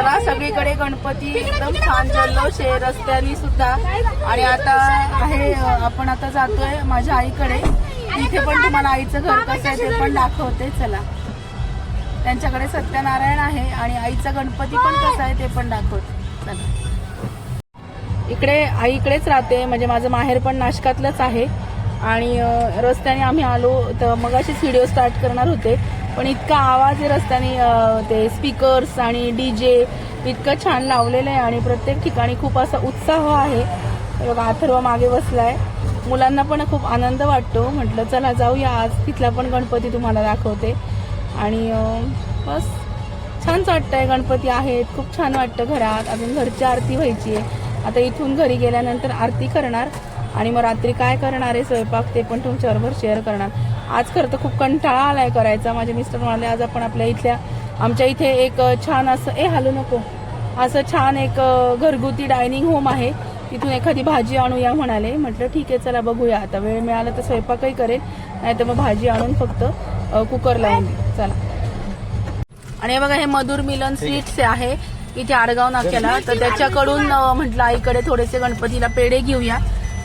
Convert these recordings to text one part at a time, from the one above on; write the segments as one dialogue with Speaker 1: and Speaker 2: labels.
Speaker 1: चला सगळीकडे गणपती एकदम छान जल्लोष आहे रस्त्यानी सुद्धा. आणि आता आहे आपण आता जातोय माझ्या आईकडे. तिथे पण तुम्हाला आईचं घर कसं आहे ते पण दाखवते चला. त्यांच्याकडे सत्यनारायण आहे आणि आईचा गणपती पण कसा आहे ते पण दाखवते चला. इकडे आई इकडेच राहते म्हणजे माझं माहेर पण नाशकातलंच आहे. आणि रस्त्याने आम्ही आलो तर मग अशीच व्हिडिओ स्टार्ट करणार होते. पण इतका आवाज आहे रस्त्याने ते स्पीकर्स आणि डी जे इतकं छान लावलेलं आहे आणि प्रत्येक ठिकाणी खूप असा उत्साह आहे. बघा अथर्व मागे बसलाय. मुलांना पण खूप आनंद वाटतो. म्हटलं चला जाऊया. आज तिथला पण गणपती तुम्हाला दाखवते. आणि बस. छानच वाटतंय. गणपती आहेत. खूप छान वाटतं घरात. अजून घरची आरती व्हायची आहे. आता इथून घरी गेल्यानंतर आरती करणार. आणि मग रात्री काय करणार आहे? स्वयंपाक ते पण तुमच्याबरोबर शेअर करणार. आज खरं तर खूप कंटाळा आलाय करायचा. माझे मिस्टर म्हणाले आज आपण आपल्या इथल्या आमच्या इथे एक छान असं ए हालू नको. असं छान एक घरगुती डायनिंग होम आहे. तिथून एखादी भाजी आणूया म्हणाले. म्हटलं ठीक आहे चला बघूया. आता वेळ मिळाला तर स्वयंपाकही करेल नाही तर मग भाजी आणून फक्त कुकर लावून चला. आणि हे बघा हे मधुर मिलन स्वीट्स आहे. इथे आडगाव नाक्याला. तर त्याच्याकडून म्हटलं आईकडे थोडेसे गणपतीला पेढे घेऊया.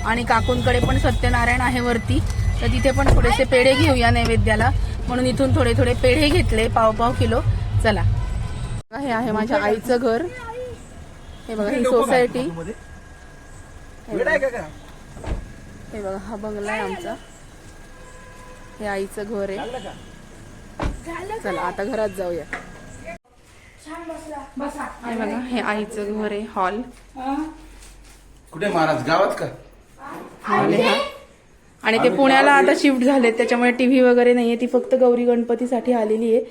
Speaker 1: आणि काकूंकडे पण सत्यनारायण आहे वरती. तर तिथे पण थोडेसे पेढे घेऊया नैवेद्याला. म्हणून इथून थोडे थोडे पेढे घेतले पाव पाव किलो. चला. हे आहे माझ्या आईचं घर. हे बघा ही सोसायटी. हे बघा. हे बंगला आहे आमचा. हे आईचं घर आहे. चला आता घरात जाऊया. हे बघा हे आईचं घर आहे हॉल.
Speaker 2: कुठे महाराज? गावात का?
Speaker 1: हॉल आहे. आणि ते पुण्याला आता शिफ्ट झाले त्याच्यामुळे टीव्ही वगैरे नाहीये. ती फक्त गौरी गणपतीसाठी आलेली आहे.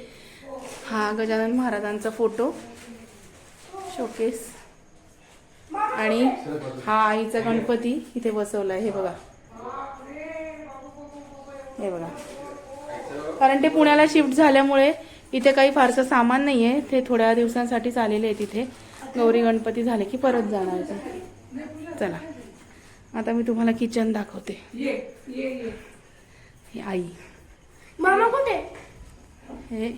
Speaker 1: हा गजानन महाराजांचा फोटो शोकेस आणि हा आईचा गणपती इथे बसवलाय. हे बघा. हे बघा. कारण ते पुण्याला शिफ्ट झाल्यामुळे इथे काही फारसं सामान नाहीये. ते थोड्या दिवसांसाठीच आलेले आहे तिथे गौरी गणपती झाले की परत जाणार. चला. आता मी तुम्हाला किचन दाखवते. ही आई.
Speaker 3: मामा कुठे?
Speaker 1: हे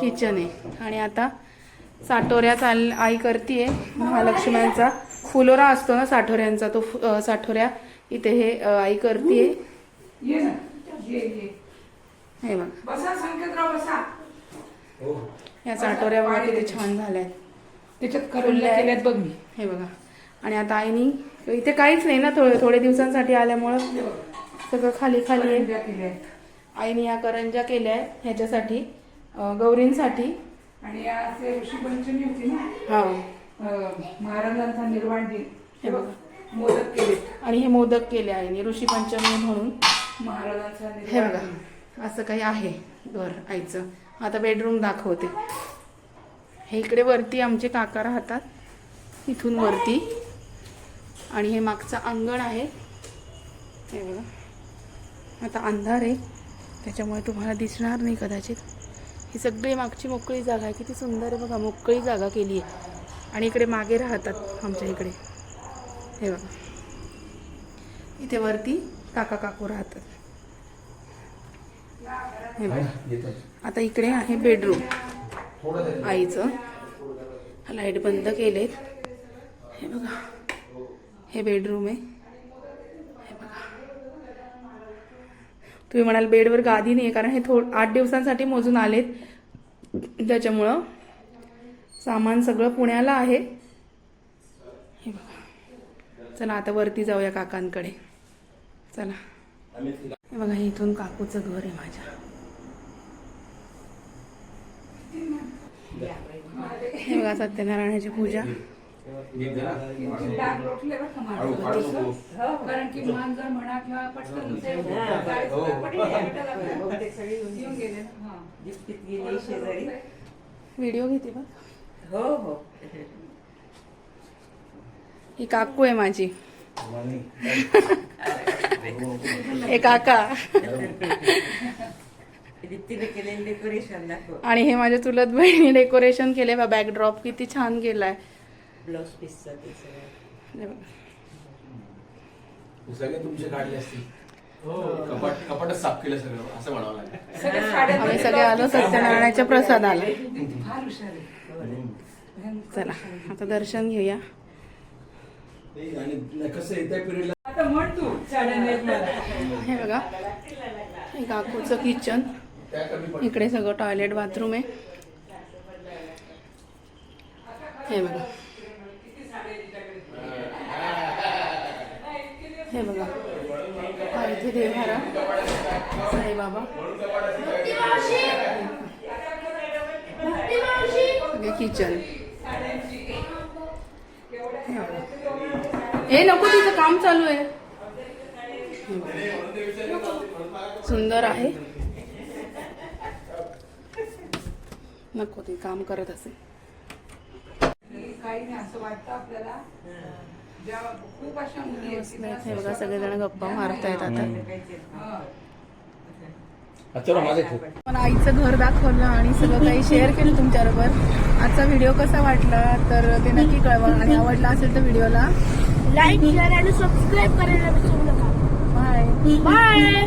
Speaker 1: किचन आहे. आणि आता साठोऱ्या चाल आई करतीये महालक्ष्म्यांचा. फुलोरा असतो ना साठोऱ्यांचा तो साठोऱ्या. इथे हे आई करतीये.
Speaker 4: ये ना. ये ये.
Speaker 1: हे बघ.
Speaker 4: बसा संकेतराव बसा.
Speaker 1: या साठोऱ्या बघा किती छान झाल्यात.
Speaker 4: त्याच्यात केल्यात बघ मी.
Speaker 1: हे बघा. आणि आता आईनी इथे काहीच नाही ना थोडे थोडे दिवसांसाठी आल्यामुळं सगळं खाली खाली आहे. आईने या करंजा केल्या आहेत ह्याच्यासाठी गौरींसाठी.
Speaker 4: आणि आज ऋषी पंचमी होती ना
Speaker 1: हो.
Speaker 4: महाराजांचा निर्वाण दिन
Speaker 1: हे बघा
Speaker 4: मोदक केलेत
Speaker 1: आणि हे मोदक केले आईने ऋषी पंचमी म्हणून.
Speaker 4: महाराजांचा
Speaker 1: हे. बघा असं काही आहे घर आईचं. आता बेडरूम दाखवते. हे इकडे वरती आमचे काका राहतात. इथून वरती. आणि हे मागचं अंगण आहे. हे बघा. आता अंधार आहे. त्याच्यामुळे तुम्हाला दिसणार नाही कदाचित. ही सगळी मागची मोकळी जागा आहे. किती सुंदर आहे बघा. मोकळी जागा केली आहे. आणि इकडे मागे राहतात आमच्या इकडे. हे बघा. इथे वरती काका काकू राहतात. हे बघा. आता इकडे आहे बेडरूम. आईचं. लाइट बंद केलेत. हे बघा. हे बेडरूम आहे. हे बघा. तुम्ही म्हणाल बेडवर गादी नाही आहे कारण हे थोड आठ दिवसांसाठी मोजून आलेत. त्याच्यामुळं सामान सगळं पुण्याला आहे. हे बघा. चला आता वरती जाऊया काकांकडे. चला. हे बघा इथून काकूचं घर आहे माझ्या. हे बघा सत्यनारायणाची पूजा.
Speaker 4: कारण की मान जर म्हणा किंवा पटकन. हा.
Speaker 1: व्हिडिओ घेते बघ.
Speaker 5: हो हो.
Speaker 1: ही काकू आहे माझी. हे काका. आणि हे माझ्या चुलत बहिणी डेकोरेशन केले बा बॅकड्रॉप किती छान केलाय.
Speaker 5: ब्लाऊज पीसचा ते सगळं.
Speaker 1: हे बघा.
Speaker 2: सगळे तुमचे काढले असतील. कपाट कपाटच साफ केलं सगळं असं म्हणावं लागेल.
Speaker 4: सगळ्या साड्या
Speaker 1: आम्ही सगळे आलो सत्यनारायणाच्या प्रसादाला चला आता दर्शन घेऊया. हे बघा हे काकूचं किचन. इकडे सगळं टॉयलेट बाथरूम आहे. हे बघा हे बघा हा देवहारा साईबाबा किचन. हे नको तिचं काम चालू आहे. सुंदर आहे. नको ते काम करत असेल.
Speaker 4: काही नाही असं वाटतं आपल्याला. मुली
Speaker 1: बघा सगळेजण गप्पा मारतायत आता.
Speaker 4: हा.
Speaker 1: पण आईचं घर दाखवलं आणि सगळं काही शेअर केलं तुमच्याबरोबर. आजचा व्हिडिओ कसा वाटला? तर ते नक्की कळवा. आणि आवडला असेल तर व्हिडिओला
Speaker 3: लाईक शेअर आणि सबस्क्राईब करायला विसरू नका.
Speaker 1: Bye
Speaker 3: bye